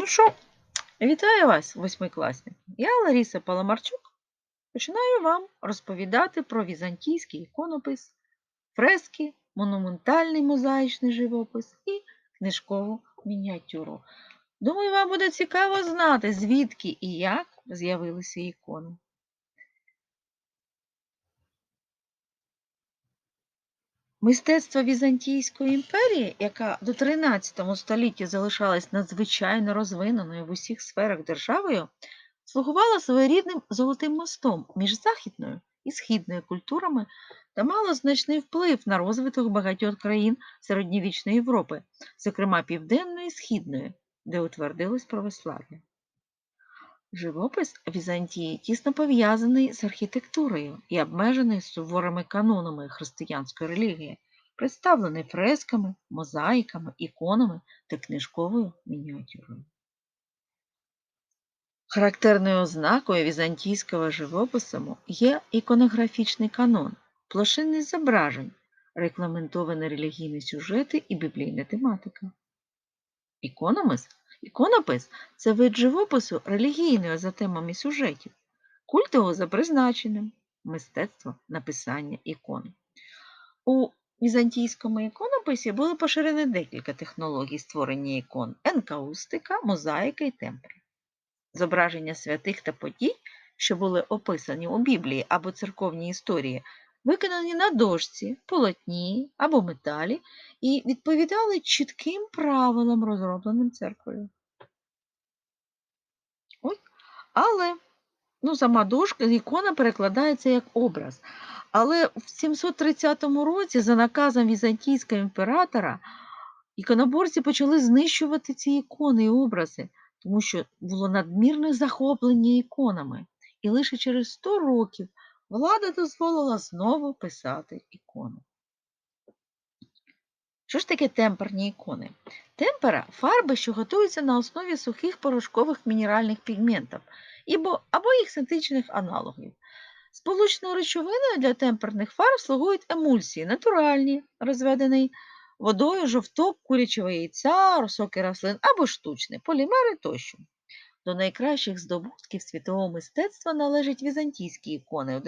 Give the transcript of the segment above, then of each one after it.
Ну що, вітаю вас, восьмикласники. Я Лариса Паламарчук. Починаю вам розповідати про візантійський іконопис, фрески, монументальний мозаїчний живопис і книжкову мініатюру. Думаю, вам буде цікаво знати, звідки і як з'явилися ікони. Мистецтво Візантійської імперії, яка до 13 століття залишалась надзвичайно розвиненою в усіх сферах державою, слугувала своєрідним золотим мостом між західною і східною культурами та мала значний вплив на розвиток багатьох країн середньовічної Європи, зокрема Південної і Східної, де утвердилось православ'я. Живопис Візантії тісно пов'язаний з архітектурою і обмежений суворими канонами християнської релігії, представлений фресками, мозаїками, іконами та книжковою мініатюрою. Характерною ознакою візантійського живопису є іконографічний канон, площинність зображень, регламентовані релігійні сюжети і біблійна тематика. Ікономис Іконопис це вид живопису релігійної за темами сюжетів, культ його за призначенням, мистецтво написання ікон. У візантійському іконописі були поширені декілька технологій створення ікон енкаустика, мозаїка і темпер. Зображення святих та подій, що були описані у Біблії або церковній історії, виконані на дошці, полотні або металі і відповідали чітким правилам, розробленим церквою. Ой, але ну, сама дошка, ікона перекладається як образ. Але в 730 році, за наказом візантійського імператора, іконоборці почали знищувати ці ікони і образи, тому що було надмірне захоплення іконами. І лише через 100 років влада дозволила знову писати ікони. Що ж таке темперні ікони? Темпера фарби, що готуються на основі сухих порошкових мінеральних пігментів або їх синтетичних аналогів. Сполучною речовиною для темперних фарб слугують емульсії, натуральні, розведені водою, жовток, курячого яйця, соки рослин або штучні, полімери тощо. До найкращих здобутків світового мистецтва належать візантійські ікони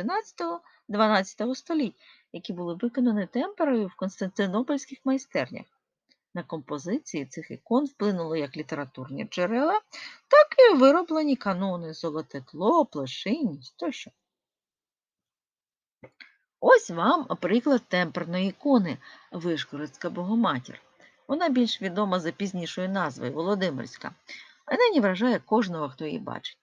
11-12 століть, які були виконані темперою в константинопольських майстернях. На композиції цих ікон вплинули як літературні джерела, так і вироблені канони золоте тло, плешинність тощо. Ось вам приклад темперної ікони Вишгородська Богоматір. Вона більш відома за пізнішою назвою Володимирська, а нині вражає кожного, хто її бачить.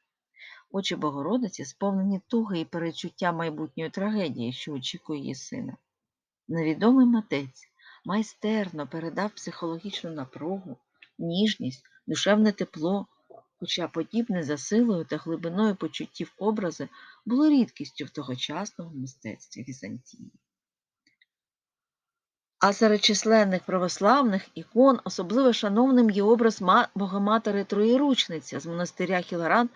Очі Богородиці сповнені туги і перечуття майбутньої трагедії, що очікує її сина. Невідомий митець майстерно передав психологічну напругу, ніжність, душевне тепло, хоча подібне за силою та глибиною почуттів образи було рідкістю в тогочасному мистецтві Візантії. А серед численних православних ікон особливо шановним є образ Богоматери Троєручниця з монастиря Хіларан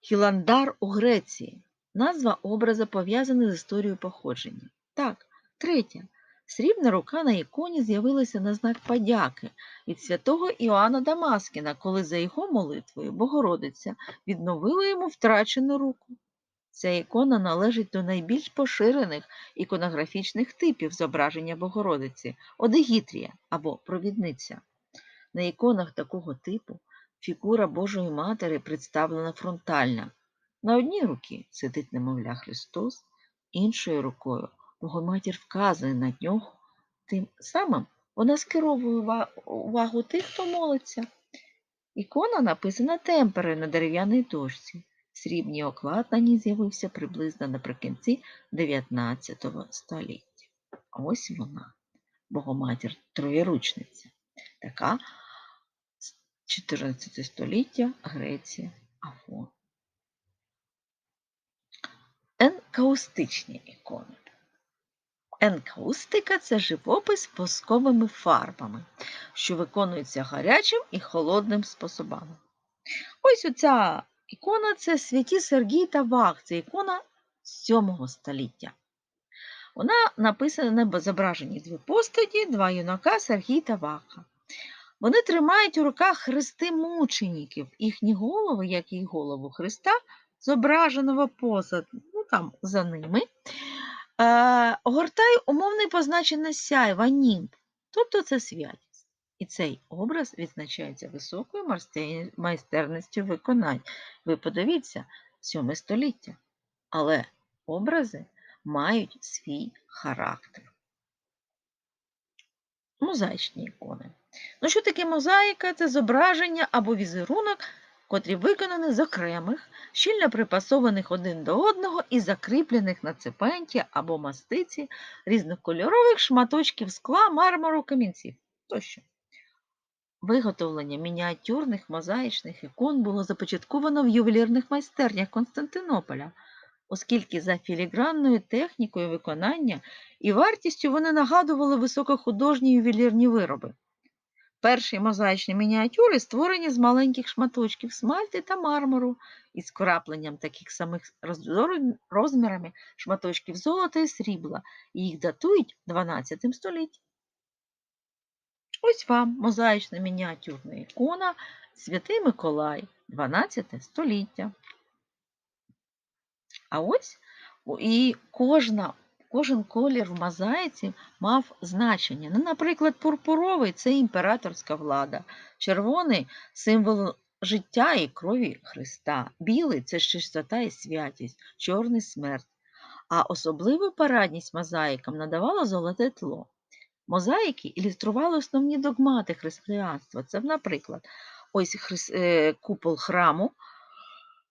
Хіландар у Греції. Назва образа пов'язана з історією походження. Так, третя. Срібна рука на іконі з'явилася на знак подяки від святого Іоанна Дамаскіна, коли за його молитвою Богородиця відновила йому втрачену руку. Ця ікона належить до найбільш поширених іконографічних типів зображення Богородиці Одегітрія або провідниця. На іконах такого типу фігура Божої Матері представлена фронтальна. На одній руці сидить немовля Христос, іншою рукою Богоматір вказує на нього, тим самим вона скеровує увагу тих, хто молиться. Ікона написана темперою на дерев'яній дошці. Срібній оклад на ній з'явився приблизно наприкінці 19 століття. Ось вона, Богоматір Троєручниця. Така з 14 століття Греція Афон. Енкаустичні ікони. Енкаустика це живопис восковими фарбами, що виконується гарячим і холодним способами. Ось оця ікона це святі Сергій та Вах, це ікона 7 століття. Вона написана на зображенні дві постаті, два юнака Сергій та Ваха. Вони тримають у руках хрести мучеників. Їхні голови, як і голову Христа, зображеного позад, ну там за ними, е, огортає умовне позначене сяйва німб, тобто це святість. І цей образ відзначається високою майстерністю виконань. Ви подивіться, 7 століття. Але образи мають свій характер. Мозаїчні ікони. Ну, що таке мозаїка? Це зображення або візерунок, котрі виконані з окремих, щільно припасованих один до одного і закріплених на цепенті або мастиці різнокольорових шматочків скла, мармуру, камінців тощо. Виготовлення мініатюрних мозаїчних ікон було започатковано в ювелірних майстернях Константинополя, оскільки за філігранною технікою виконання і вартістю вони нагадували високохудожні ювелірні вироби. Перші мозаїчні мініатюри створені з маленьких шматочків смальти та мармуру із крапленням таких самих розмірами шматочків золота і срібла, і їх датують 12 століттям. Ось вам мозаїчна мініатюрна ікона Святий Миколай, 12 століття. А ось і кожна, кожен колір в мозаїці мав значення. Ну, наприклад, пурпуровий це імператорська влада, червоний символ життя і крові Христа, білий це чистота і святість, чорний смерть. А особливу парадність мозаїкам надавало золоте тло. Мозаїки ілюстрували основні догмати християнства. Це, наприклад, ось е, купол храму.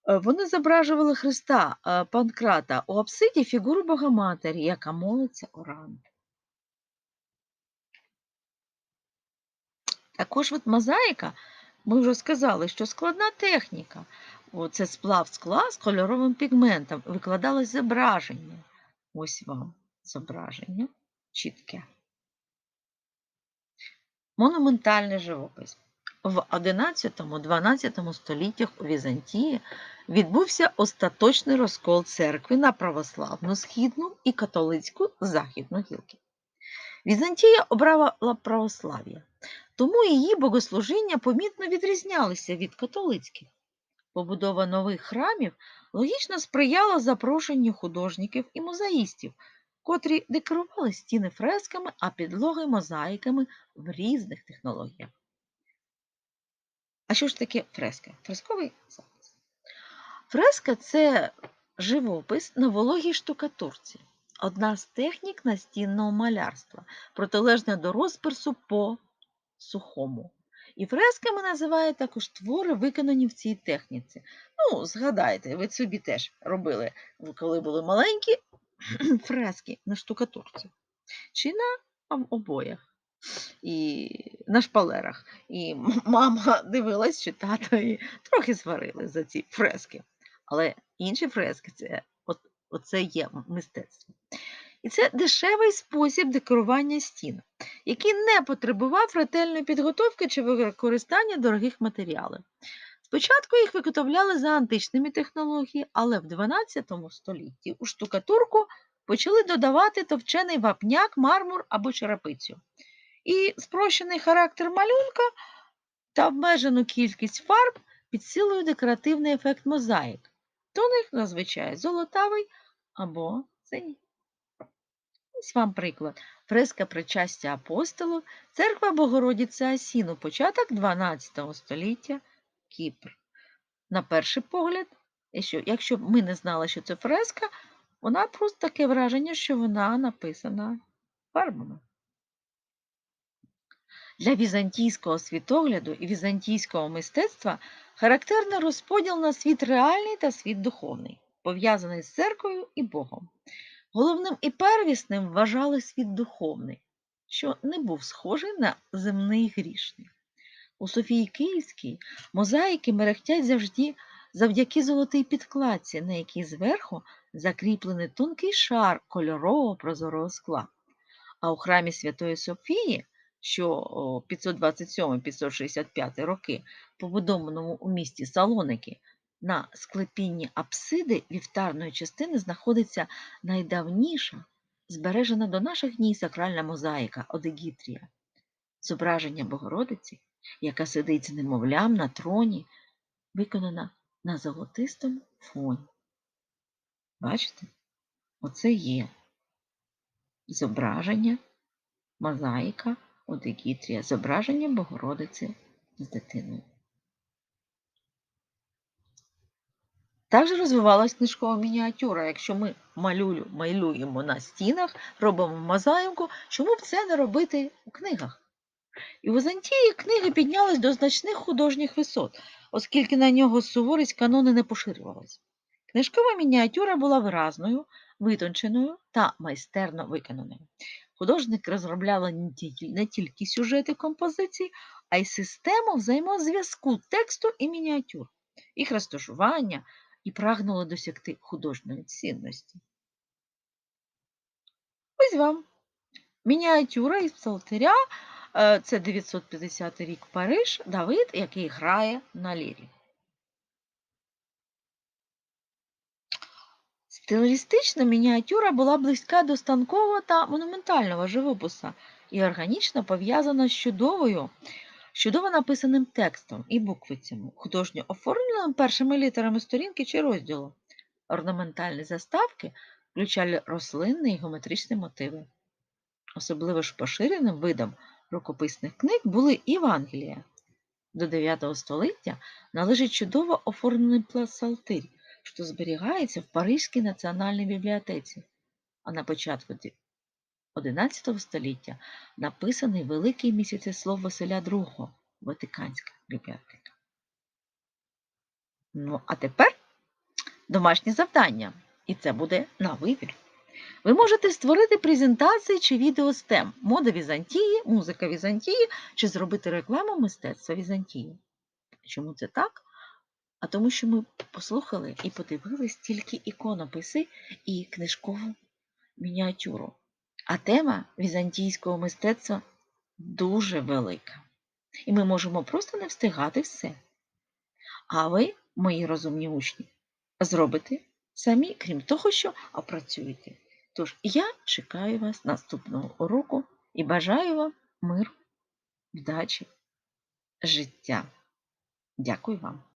Е, Вони зображували Христа Панкрата у апсиді фігуру Богоматері, яка молиться орант. Також от мозаїка, ми вже сказали, що складна техніка. Це сплав скла з кольоровим пігментом. Викладалось зображення. Ось вам зображення чітке. Монументальний живопис. В 11-12 століттях у Візантії відбувся остаточний розкол церкви на православну східну і католицьку західну гілки. Візантія обрала православ'я, тому її богослужіння помітно відрізнялися від католицьких. Побудова нових храмів логічно сприяла запрошенню художників і мозаїстів, котрі декорували стіни фресками, а підлоги мозаїками в різних технологіях. А що ж таке фреска? Фресковий запис. Фреска це живопис на вологій штукатурці, одна з технік настінного малярства, протилежна до розпису по сухому. І фресками називають також твори, виконані в цій техніці. Ну, згадайте, ви собі теж робили, коли були маленькі фрески на штукатурці чи на обоях і на шпалерах. І мама дивилась, чи тато і трохи сварили за ці фрески. Але інші фрески це от, оце є мистецтво. І це дешевий спосіб декорування стін, який не потребував ретельної підготовки чи використання дорогих матеріалів. Спочатку їх виготовляли за античними технологіями, але в 12 столітті у штукатурку почали додавати товчений вапняк, мармур або черепицю. І спрощений характер малюнка та обмежену кількість фарб підсилує декоративний ефект мозаїк. До них зазвичай золотавий або синій. Ось вам приклад. Фреска причастя апостолу, церква Богородиці Асіну, початок 12 століття, Кіпр. На перший погляд, якщо, б ми не знали, що це фреска, вона просто таке враження, що вона написана фарбами. Для візантійського світогляду і візантійського мистецтва характерний розподіл на світ реальний та світ духовний, пов'язаний з церквою і Богом. Головним і первісним вважали світ духовний, що не був схожий на земний грішний. У Софії Київській мозаїки мерехтять завжди завдяки золотій підкладці, на якій зверху закріплений тонкий шар кольорового прозорого скла. А у храмі Святої Софії, що 527-565 роки, побудованому у місті Салоники, на склепінні апсиди вівтарної частини знаходиться найдавніша, збережена до наших днів сакральна мозаїка Одегітрія. Зображення Богородиці яка сидить з немовлям на троні, виконана на золотистому фоні. Бачите? Оце є зображення, мозаїка Одегітрія, зображення Богородиці з дитиною. Також розвивалась книжкова мініатюра. Якщо ми малюю, малюємо на стінах, робимо мозаїку, чому б це не робити у книгах? І у Візантії книги піднялись до значних художніх висот, оскільки на нього суворість канони не поширювалися. Книжкова мініатюра була виразною, витонченою та майстерно виконаною. Художник розробляла не тільки сюжети композицій, а й систему взаємозв'язку тексту і мініатюр, їх розташування і прагнула досягти художньої цінності. Ось вам мініатюра із псалтиря. Е, Це 950 рік Париж, Давид, який грає на лірі. Стилістична мініатюра була близька до станкового та монументального живопису і органічно пов'язана з чудовою, чудово написаним текстом і буквицями, художньо оформленим першими літерами сторінки чи розділу. Орнаментальні заставки включали рослинні і геометричні мотиви. Особливо ж поширеним видом рукописних книг були Євангелія. До 9 століття належить чудово оформлений псалтир, що зберігається в Паризькій національній бібліотеці, а на початку 11 століття написаний великий місяцеслов Василя II, Ватиканська бібліотека. Ну, а тепер домашнє завдання, і це буде на вибір. Ви можете створити презентації чи відео з тем мода Візантії, музика Візантії, чи зробити рекламу мистецтва Візантії. Чому це так? А тому, що ми послухали і подивились тільки іконописи і книжкову мініатюру. А тема візантійського мистецтва дуже велика. І ми можемо просто не встигати все. А ви, мої розумні учні, зробите самі, крім того, що опрацюєте. Тож я чекаю вас наступного уроку і бажаю вам миру, вдачі, життя. Дякую вам.